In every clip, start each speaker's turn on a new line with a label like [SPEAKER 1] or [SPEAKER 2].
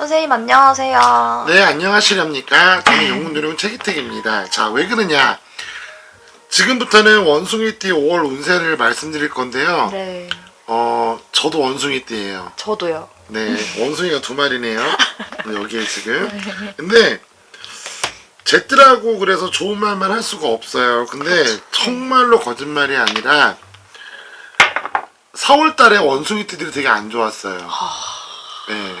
[SPEAKER 1] 선생님 안녕하세요.
[SPEAKER 2] 네, 안녕하시렵니까? 저는 영문노령 최기택입니다. 자, 왜 그러냐? 지금부터는 원숭이띠 5월 운세를 말씀드릴 건데요.
[SPEAKER 1] 네.
[SPEAKER 2] 어, 저도 원숭이띠예요.
[SPEAKER 1] 저도요.
[SPEAKER 2] 네, 원숭이가 두 마리네요. 여기에 지금. 근데 제 뜰하고 그래서 좋은 말만 할 수가 없어요. 근데 정말로 거짓말이 아니라 4월 달에 원숭이 띠들이 되게 안 좋았어요. 네.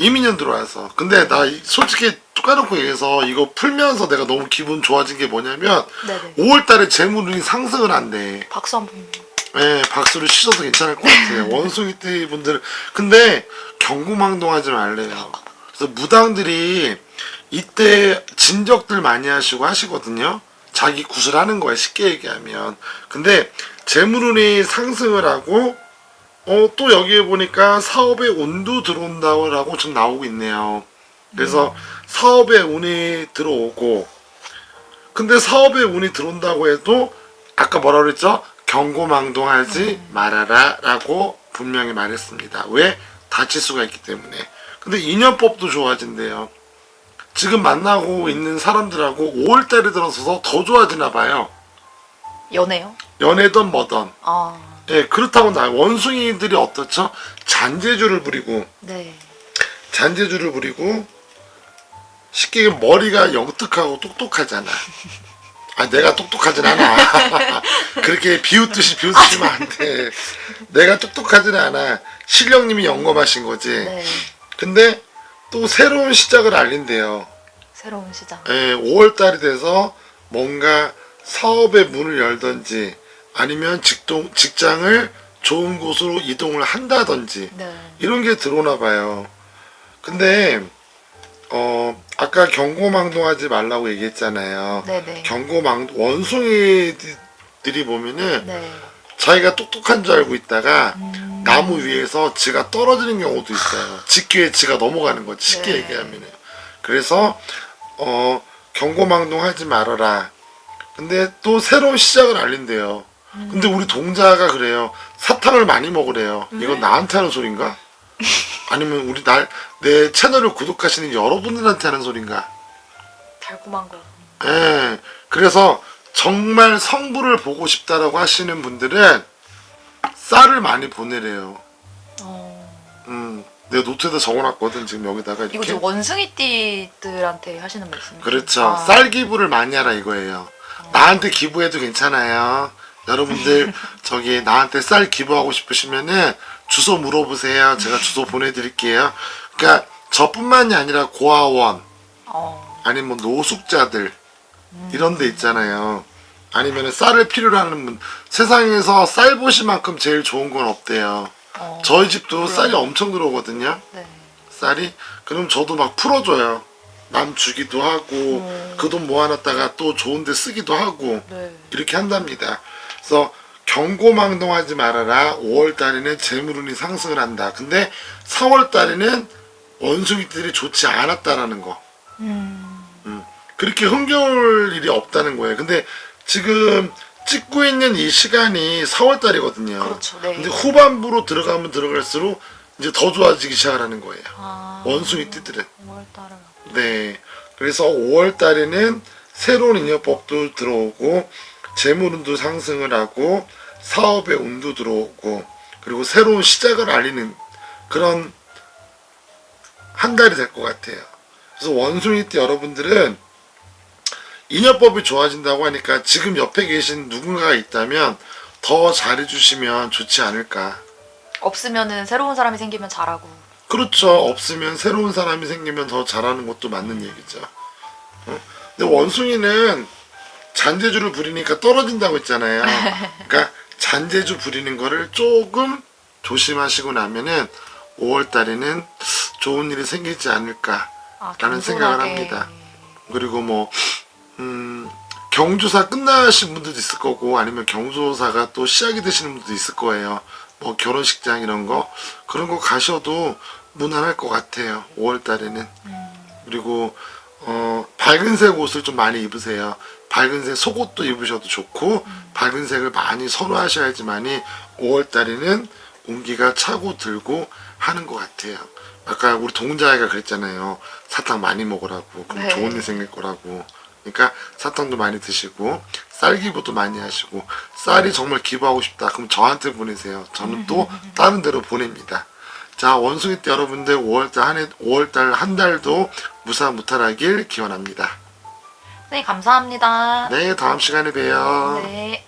[SPEAKER 2] 이민년 들어와서. 근데 나 이- 솔직히 뚝 까놓고 얘기해서 이거 풀면서 내가 너무 기분 좋아진 게 뭐냐면
[SPEAKER 1] 네네.
[SPEAKER 2] 5월 달에 재물운이 상승을 한대.
[SPEAKER 1] 박수 한 번.
[SPEAKER 2] 네, 박수를 치셔도 괜찮을 것 같아요. 원숭이띠 분들. 근데 경고망동하지 말래요. 그래서 무당들이 이때 진적들 많이 하시고 하시거든요. 자기 구슬하는 거야, 쉽게 얘기하면. 근데 재물운이 상승을 하고, 어, 또 여기에 보니까 사업에 운도 들어온다고 지금 나오고 있네요. 그래서 사업에 운이 들어오고, 근데 사업에 운이 들어온다고 해도 아까 뭐라 그랬죠? 경고망동하지 말아라 라고 분명히 말했습니다. 왜? 다칠 수가 있기 때문에. 근데 인연법도 좋아진대요. 지금 만나고 있는 사람들하고 5월달에 들어서서 더 좋아지나 봐요.
[SPEAKER 1] 연애요?
[SPEAKER 2] 연애든 뭐든.
[SPEAKER 1] 아,
[SPEAKER 2] 예, 그렇다고 나 원숭이들이 어떻죠? 잔재주를 부리고
[SPEAKER 1] 네.
[SPEAKER 2] 잔재주를 부리고 쉽게 얘기하면 머리가 영특하고 똑똑하잖아. 아, 내가 똑똑하진 않아. 그렇게 비웃듯이 비웃으시면 안 돼. 내가 똑똑하진 않아. 실령님이 영검하신 거지.
[SPEAKER 1] 네.
[SPEAKER 2] 근데 또 새로운 시작을 알린대요.
[SPEAKER 1] 새로운 시장.
[SPEAKER 2] 예, 5월 달이 돼서 뭔가 사업의 문을 열든지 아니면 직동, 직장을 좋은 곳으로 이동을 한다든지
[SPEAKER 1] 네.
[SPEAKER 2] 이런 게 들어오나 봐요. 근데 어 아까 경고망동하지 말라고 얘기했잖아요.
[SPEAKER 1] 네네.
[SPEAKER 2] 경고망 원숭이들이 보면은
[SPEAKER 1] 네.
[SPEAKER 2] 자기가 똑똑한 줄 알고 있다가
[SPEAKER 1] 음,
[SPEAKER 2] 나무 위에서 지가 떨어지는 경우도 있어요. 직기에 지가 넘어가는 거지 쉽게
[SPEAKER 1] 네.
[SPEAKER 2] 얘기하면은. 그래서 어 경고망동하지 말아라. 근데 또 새로운 시작을 알린대요. 근데 우리 동자가 그래요. 사탕을 많이 먹으래요. 이건 나한테 하는 소린가? 아니면 우리 날 내 채널을 구독하시는 여러분들한테 하는 소린가?
[SPEAKER 1] 달콤한 거.
[SPEAKER 2] 예. 그래서 정말 성부를 보고 싶다라고 하시는 분들은 쌀을 많이 보내래요.
[SPEAKER 1] 어,
[SPEAKER 2] 음, 내가 노트에다 적어놨거든 지금 여기다가
[SPEAKER 1] 이거
[SPEAKER 2] 이렇게.
[SPEAKER 1] 좀 원숭이띠들한테 하시는 말씀이에요?
[SPEAKER 2] 그렇죠.
[SPEAKER 1] 아,
[SPEAKER 2] 쌀 기부를 많이 하라 이거예요. 나한테 기부해도 괜찮아요. 여러분들 저기 나한테 쌀 기부하고 싶으시면은 주소 물어보세요. 제가 주소 보내드릴게요. 그러니까 저뿐만이 아니라 고아원
[SPEAKER 1] 어,
[SPEAKER 2] 아니면 뭐 노숙자들 이런 데 있잖아요. 아니면 쌀을 필요로 하는 분 세상에서 쌀보시만큼 제일 좋은 건 없대요.
[SPEAKER 1] 어,
[SPEAKER 2] 저희 집도 쌀이 엄청 들어오거든요.
[SPEAKER 1] 네.
[SPEAKER 2] 쌀이 그럼 저도 막 풀어줘요. 남 주기도 하고
[SPEAKER 1] 음.
[SPEAKER 2] 그 돈 모아놨다가 또 좋은데 쓰기도 하고
[SPEAKER 1] 네.
[SPEAKER 2] 이렇게 한답니다. 그래서 경고망동하지 말아라. 5월 달에는 재물운이 상승을 한다. 근데 4월 달에는 원숭이들이 좋지 않았다라는 거.
[SPEAKER 1] 음,
[SPEAKER 2] 그렇게 흥겨울 일이 없다는 거예요. 근데 지금 찍고 있는 이 시간이 4월 달이거든요.
[SPEAKER 1] 그렇죠. 네.
[SPEAKER 2] 근데 후반부로 들어가면 들어갈수록 이제 더 좋아지기 시작하는 거예요.
[SPEAKER 1] 아,
[SPEAKER 2] 원숭이 띠들은.
[SPEAKER 1] 5월 달은.
[SPEAKER 2] 네. 그래서 5월 달에는 새로운 인연법도 들어오고 재물운도 상승을 하고 사업의 운도 들어오고 그리고 새로운 시작을 알리는 그런 한 달이 될 것 같아요. 그래서 원숭이띠 여러분들은 인연법이 좋아진다고 하니까 지금 옆에 계신 누군가가 있다면 더 잘해주시면 좋지 않을까.
[SPEAKER 1] 없으면은 새로운 사람이 생기면 잘하고.
[SPEAKER 2] 그렇죠. 없으면 새로운 사람이 생기면 더 잘하는 것도 맞는 얘기죠. 어? 근데 원숭이는 잔재주를 부리니까 떨어진다고 했잖아요. 그러니까 잔재주 부리는 거를 조금 조심하시고 나면은 5월 달에는 좋은 일이 생기지 않을까.
[SPEAKER 1] 아,
[SPEAKER 2] 라는 생각을. 합니다. 그리고 뭐, 음, 경조사 끝나신 분들도 있을 거고, 아니면 경조사가 또 시작이 되시는 분들도 있을 거예요. 뭐, 결혼식장 이런 거. 그런 거 가셔도 무난할 것 같아요. 5월 달에는. 그리고, 어, 밝은 색 옷을 좀 많이 입으세요. 밝은 색 속옷도 입으셔도 좋고, 밝은 색을 많이 선호하셔야지만이 5월 달에는 운기가 차고 들고 하는 것 같아요. 아까 우리 동자애가 그랬잖아요. 사탕 많이 먹으라고. 그럼
[SPEAKER 1] 네.
[SPEAKER 2] 좋은 일 생길 거라고. 그러니까 사탕도 많이 드시고 쌀 기부도 많이 하시고 쌀이 정말 기부하고 싶다. 그럼 저한테 보내세요. 저는 또 다른 데로 보냅니다. 자 원숭이 때 여러분들 5월달 한 해 5월달 한 달도 무사 무탈하길 기원합니다.
[SPEAKER 1] 네, 감사합니다.
[SPEAKER 2] 네 다음 시간에 봬요.
[SPEAKER 1] 네.